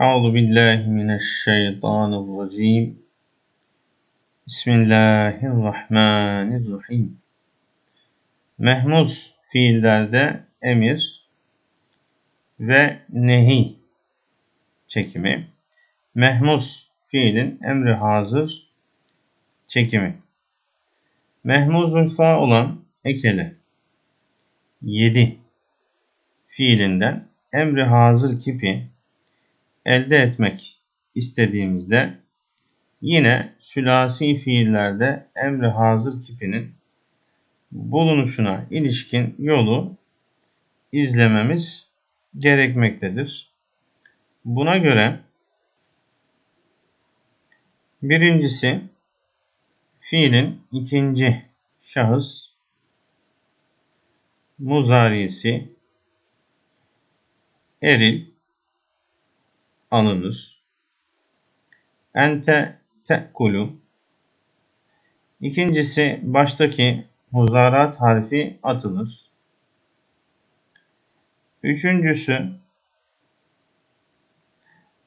Euzu billahi mineşşeytanirracim. Bismillahirrahmanirrahim. Mehmuz fiillerde emir ve nehi çekimi. Mehmuz fiilin emri hazır çekimi. Mehmuzun fa olan ekele 7 fiilinden emri hazır kipi elde etmek istediğimizde yine sülasi fiillerde emri hazır kipinin bulunuşuna ilişkin yolu izlememiz gerekmektedir. Buna göre birincisi fiilin ikinci şahıs muzarisi eril alınır. Ente te'kulu. İkincisi baştaki muzarat harfi atılır. Üçüncüsü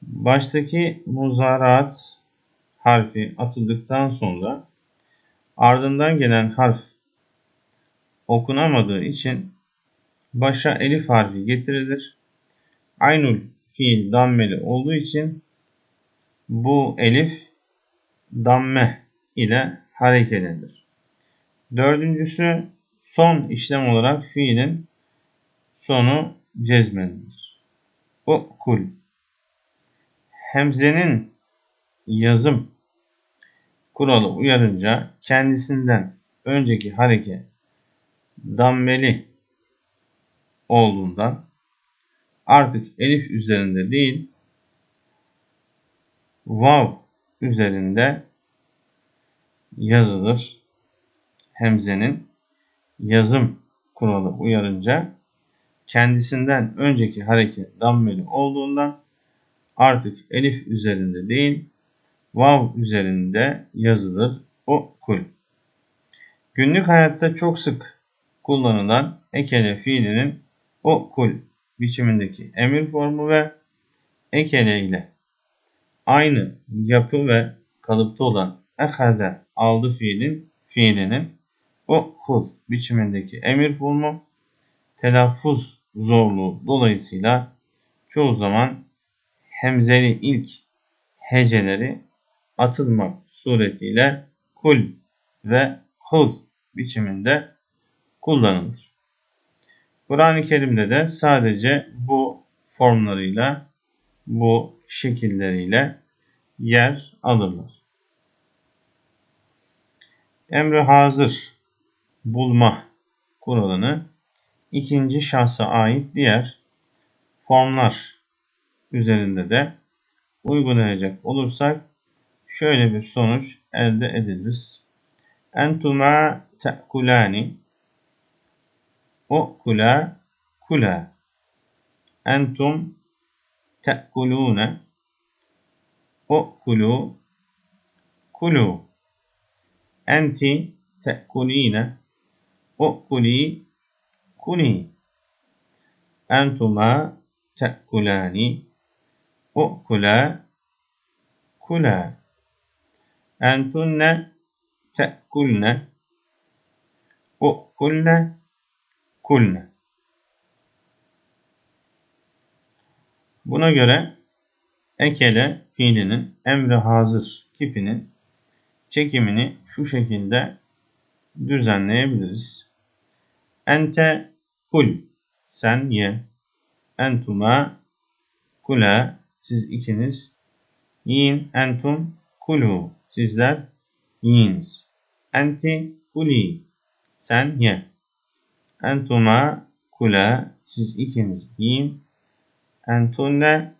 baştaki muzarat harfi atıldıktan sonra ardından gelen harf okunamadığı için başa elif harfi getirilir. Aynul fiil dammeli olduğu için bu elif damme ile hareketlenir. Dördüncüsü son işlem olarak fiilin sonu cezmedilir. O kul. Hemzenin yazım kuralı uyarınca kendisinden önceki hareket dammeli olduğundan artık elif üzerinde değil vav üzerinde yazılır. Hemzenin yazım kuralı uyarınca kendisinden önceki hareket dammeli olduğundan artık elif üzerinde değil vav üzerinde yazılır o kul. Günlük hayatta çok sık kullanılan ekele fiilinin o kul biçimindeki emir formu ve ekele ile aynı yapı ve kalıpta olan ehaze aldı fiilin fiilinin o kul biçimindeki emir formu telaffuz zorluğu dolayısıyla çoğu zaman hemzeli ilk heceleri atılmak suretiyle kul ve hul biçiminde kullanılır. Kur'an-ı Kerim'de de sadece bu formlarıyla, bu şekilleriyle yer alırlar. Emri hazır bulma kuralını ikinci şahsa ait diğer formlar üzerinde de uygulayacak olursak şöyle bir sonuç elde ediliriz. Entuma te'kulani U'kula kula. Entum te'kulune. U'kulu kulu. Enti te'kuline. U'kuli kuli. Entuma te'kulani. U'kula kula. Entunne te'kulne. U'kulne kulne. Buna göre ekele fiilinin emri hazır kipinin çekimini şu şekilde düzenleyebiliriz. Ente kul sen ye. Entuma kula siz ikiniz yiyin. Entum kulu sizler yiyiniz. Enti kuli sen ye. Entuma kula siz ikiniz yiyin. Entunne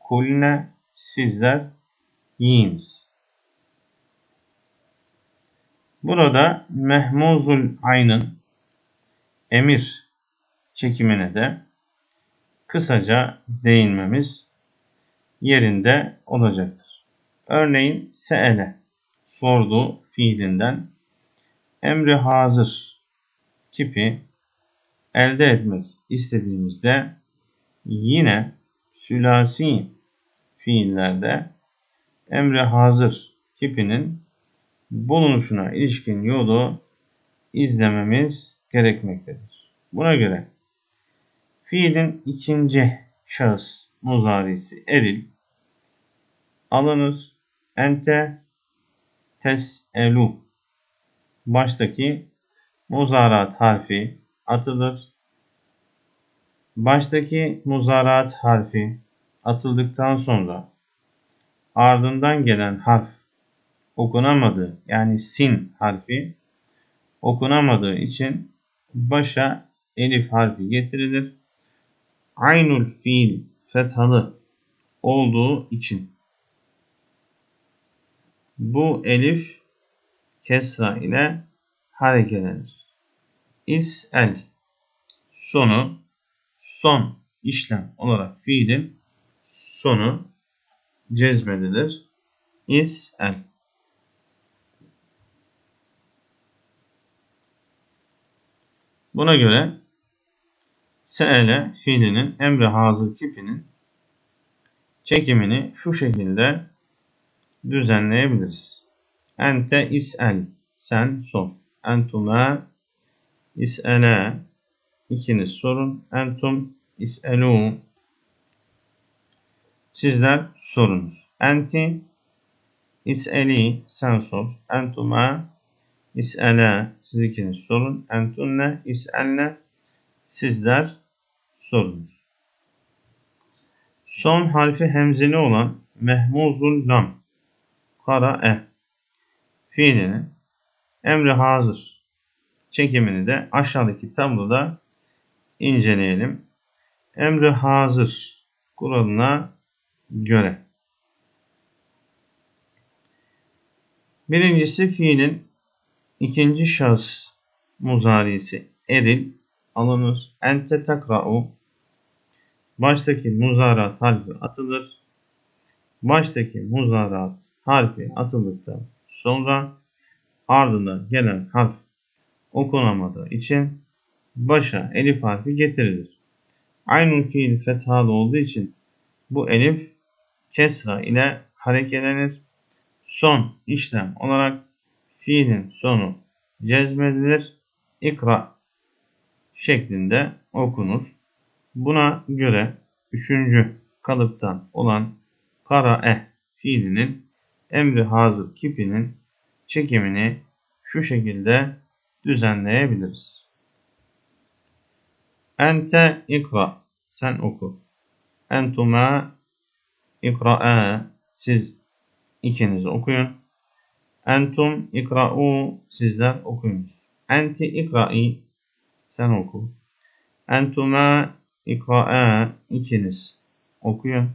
kulne sizler yiyiniz. Burada mehmuzul aynın emir çekimine de kısaca değinmemiz yerinde olacaktır. Örneğin seele sordu fiilinden emri hazır tipi elde etmek istediğimizde yine sülasi fiillerde emre hazır kipinin bulunuşuna ilişkin yolu izlememiz gerekmektedir. Buna göre fiilin ikinci şahıs muzarisi eril alınır. Ente teselu baştaki muzarat harfi atılır. Baştaki muzarat harfi atıldıktan sonra ardından gelen harf okunamadı yani sin harfi okunamadığı için başa elif harfi getirilir. Aynul fiil fethalı olduğu için bu elif kesra ile hareketlenir. İs'el sonu son işlem olarak fiilin sonu cezmedilir. İs'el Buna göre se'ele fiilinin emri hazır kipinin çekimini şu şekilde düzenleyebiliriz. Ente is'el sen sor. Entuma is'ele ikiniz sorun. Entum is'elu sizler sorunuz. Enti is'eli sen sor. Entuma is'ele siz ikiniz sorun. Entunne is'elne sizler sorunuz. Son harfi hemzeli olan mehmuzul lam e fiilinin emri hazır çekimini de aşağıdaki tabloda inceleyelim. Emri hazır kuralına göre. Birincisi fiilin ikinci şahıs muzarisi eril alınır. Ente takra'u baştaki muzarat harfi atılır. Baştaki muzarat harfi atıldıktan sonra ardından gelen harf okunamadığı için başa elif harfi getirilir. Aynı fiil fethalı olduğu için bu elif kesra ile hareketlenir. Son işlem olarak fiilin sonu cezmedilir. İkra şeklinde okunur. Buna göre üçüncü kalıptan olan kara fiilinin emri hazır kipinin çekimini şu şekilde düzenleyebiliriz. Ente ikra sen oku. Entuma ikra'a siz ikiniz okuyun. Entum ikra'u sizler okuyunuz. Enti ikra'i sen oku. Entuma ikra'a ikiniz okuyun.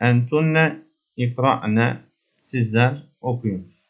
Entunne ikra'ne sizler okuyunuz.